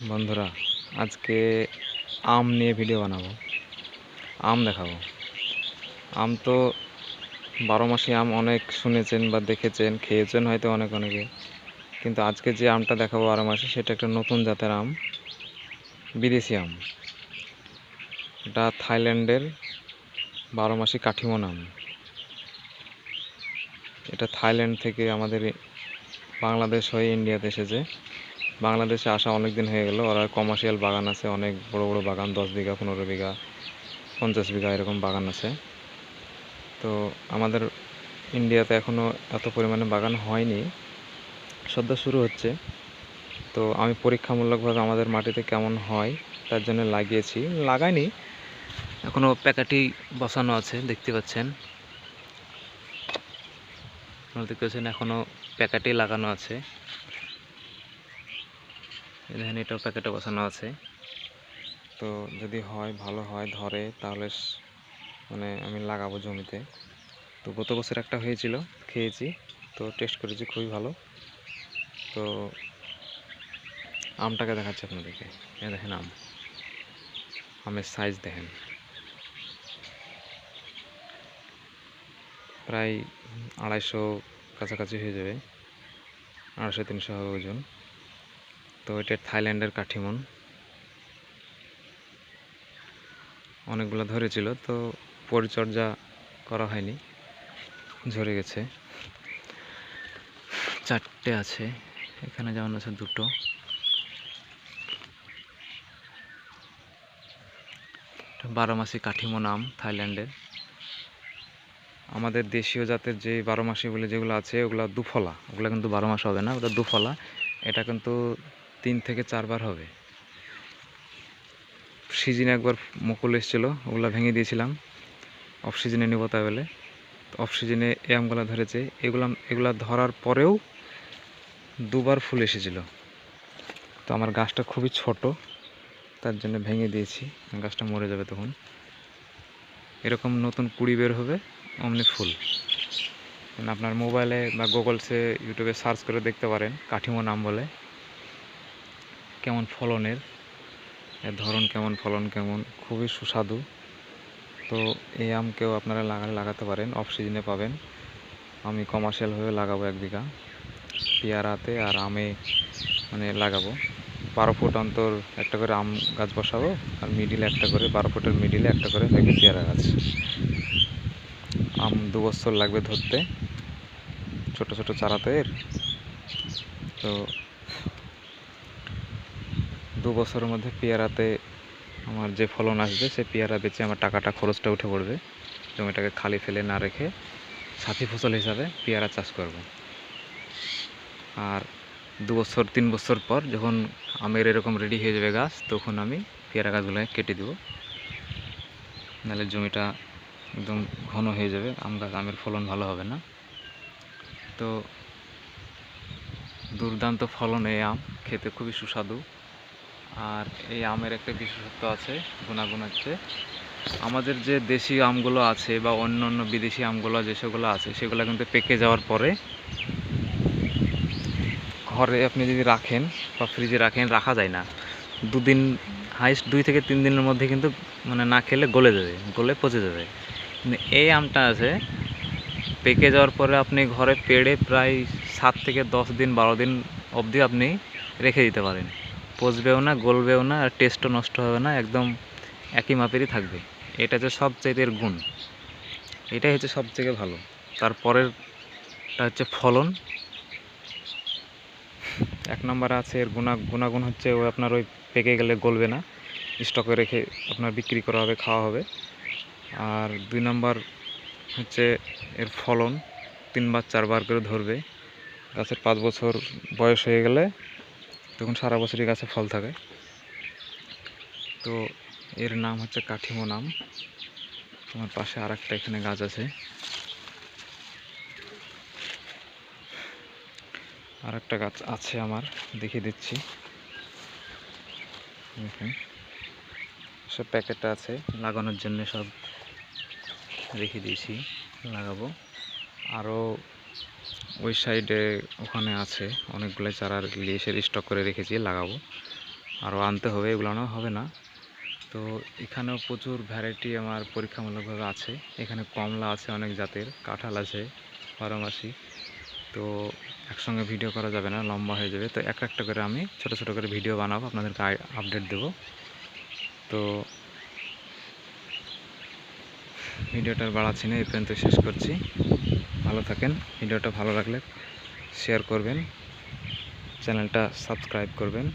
বন্ধুরা, আজকে আম নিয়ে ভিডিও বানাবো। আম দেখাবো। আম তো বারো মাসি আম অনেক শুনেছেন বা দেখেছেন, খেয়েছেন হয়তো অনেক অনেকে। কিন্তু আজকে যে আমটা দেখাবো বারো মাসে, সেটা একটা নতুন জাতের আম। বিদেশি আম। এটা থাইল্যান্ডের বারো মাসি কাঠিমন আম। এটা থাইল্যান্ড থেকে আমাদের বাংলাদেশ হয়ে ইন্ডিয়াতে এসেছে। বাংলাদেশে আসা অনেক দিন হয়ে গেল। ওরা কমার্শিয়াল বাগান আছে, অনেক বড় বড় বাগান, দশ বিঘা, পনেরো বিঘা, পঞ্চাশ বিঘা এরকম বাগান আছে। তো আমাদের ইন্ডিয়াতে এখনও এত পরিমাণে বাগান হয়নি। সদ্য শুরু হচ্ছে। তো আমি পরীক্ষামূলকভাবে আমাদের মাটিতে কেমন হয়, তার জন্য লাগিয়েছি। লাগাইনি। এখনও প্যাকেটই বসানো আছে, দেখতে পাচ্ছেন। দেখতে পাচ্ছেন এখনও প্যাকেটেই লাগানো আছে। দেখেন, এটাও প্যাকেটে বসানো আছে। তো যদি হয়, ভালো হয়, ধরে, তাহলে মানে আমি লাগাবো জমিতে। তো গত বছর একটা হয়েছিল, খেয়েছি, তো টেস্ট করেছি খুবই ভালো। তো আমটাকে দেখাচ্ছি আপনাদেরকে। এ দেখেন আম। আমের সাইজ দেখেন। প্রায় আড়াইশো কাছাকাছি হয়ে যাবে। আড়াইশো, তিনশো হবে ওজন। তো এটা থাইল্যান্ডের কাঠিমন। অনেকগুলো ধরেছিল, তো পরিচর্যা করা হয়নি। ঝরে গেছে। চারটে আছে। এখানে যেমন আছে দুটো। এটা বারো মাসি কাঠিমন আম থাইল্যান্ডের। আমাদের দেশীয় জাতের যে বারো মাসি বলে যেগুলো আছে, ওগুলো দুফলা। ওগুলো কিন্তু বারো মাস হবে না, ওটা দুফলা। এটা কিন্তু তিন থেকে চারবার হবে। সিজনে একবার মুকুল এসেছিল, ওগুলো ভেঙে দিয়েছিলাম। অফ সিজনে নেব তাই বলে অফ সিজনে এই আমগুলো ধরেছে। এগুলো এগুলো ধরার পরেও দুবার ফুল এসেছিল। তো আমার গাছটা খুবই ছোট, তার জন্য ভেঙে দিয়েছি। গাছটা মরে যাবে তখন। এরকম নতুন কুড়ি বের হবে, অমনি ফুল। আপনার মোবাইলে বা গুগলসে ইউটিউবে সার্চ করে দেখতে পারেন, কাঠিমো নাম বলে। কেমন ফলনের, এর ধরন কেমন, ফলন কেমন, খুবই সুস্বাদু। তো এই আমকেও আপনারা লাগালে লাগাতে পারেন অফ সিজনে পাবেন। আমি কমার্শিয়ালভাবে লাগাবো এক বিঘা। পেয়ারাতে আর আমে মানে লাগাবো। বারো ফুট অন্তর একটা করে আম গাছ বসাবো, আর মিডিলে একটা করে, বারো ফুটের মিডিলে একটা করে থাকবে পেয়ারা গাছ। আম দু বছর লাগবে ধরতে, ছোট ছোট চারা তো এর তো দু বছরের মধ্যে পেয়ারাতে আমার যে ফলন আসবে, সেই পেয়ারা বেচে আমার টাকাটা, খরচটা উঠে পড়বে। জমিটাকে খালি ফেলে না রেখে সাথী ফসল হিসাবে পেয়ারা চাষ করব। আর দু বছর, তিন বছর পর যখন আমের এরকম রেডি হয়ে যাবে গাছ, তখন আমি পেয়ারা গাছগুলোকে কেটে দেবো। নাহলে জমিটা একদম ঘন হয়ে যাবে, আম গাছ, আমের ফলন ভালো হবে না। তো দুর্দান্ত ফলন এই আম, খেতে খুবই সুস্বাদু। আর এই আমের একটা বিশেষত্ব আছে, গুণাগুণ হচ্ছে আমাদের যে দেশি আমগুলো আছে বা অন্য অন্য বিদেশি আমগুলো যেসবগুলো আছে, সেগুলো কিন্তু পেকে যাওয়ার পরে ঘরে আপনি যদি রাখেন বা ফ্রিজে রাখেন, রাখা যায় না। দুদিন হাইস্ট দুই থেকে তিন দিনের মধ্যে কিন্তু মানে না খেলে গলে যাবে, গলে পচে যাবে। কিন্তু এই আমটা আছে, পেকে যাওয়ার পরে আপনি ঘরে পেড়ে প্রায় সাত থেকে দশ দিন, বারো দিন অবধি আপনি রেখে দিতে পারেন। পচবেও না, গলবেও না, আর টেস্টও নষ্ট হবে না, একদম একই মাপেরই থাকবে। এটা হচ্ছে সবচেয়ে এর গুণ। এটাই হচ্ছে সবথেকে ভালো। তারপরেরটা হচ্ছে ফলন। এক নম্বর আছে এর গুণা, গুণাগুণ হচ্ছে ও আপনার ওই পেকে গেলে গলবে না। স্টকে রেখে আপনার বিক্রি করা হবে, খাওয়া হবে। আর দুই নম্বর হচ্ছে এর ফলন। তিনবার, চারবার করে ধরবে। গাছের পাঁচ বছর বয়স হয়ে গেলে তখন সারা বছরই গাছে ফল থাকে। তো এর নাম হচ্ছে কাঠিমো নাম। আমার পাশে আর একটা এখানে গাছ আছে। আর একটা গাছ আছে আমার, দেখিয়ে দিচ্ছি। দেখুন। সব প্যাকেটটা আছে, লাগানোর জন্য সব রেখে দিয়েছি, লাগাবো। আরও ওই সাইডে ওখানে আছে। অনেকগুলো চারা নিয়ে স্টক করে রেখেছি, লাগাবো। আরও আনতে হবে, এগুলো হবে না। তো এখানেও প্রচুর ভ্যারাইটি আমার পরীক্ষামূলকভাবে আছে। এখানে কমলা আছে অনেক জাতের, কাঁঠাল আছে, বারোমাসি। তো একসঙ্গে ভিডিও করা যাবে না, লম্বা হয়ে যাবে। তো এক একটা করে আমি ছোট ছোট করে ভিডিও বানাবো, আপনাদেরকে আপডেট দেব। তো ভিডিওটার বাড়াচ্ছি না, এই পর্যন্ত শেষ করছি। ভালো থাকেন ভিডিওটা ভালো লাগলে শেয়ার করবেন চ্যানেলটা সাবস্ক্রাইব করবেন।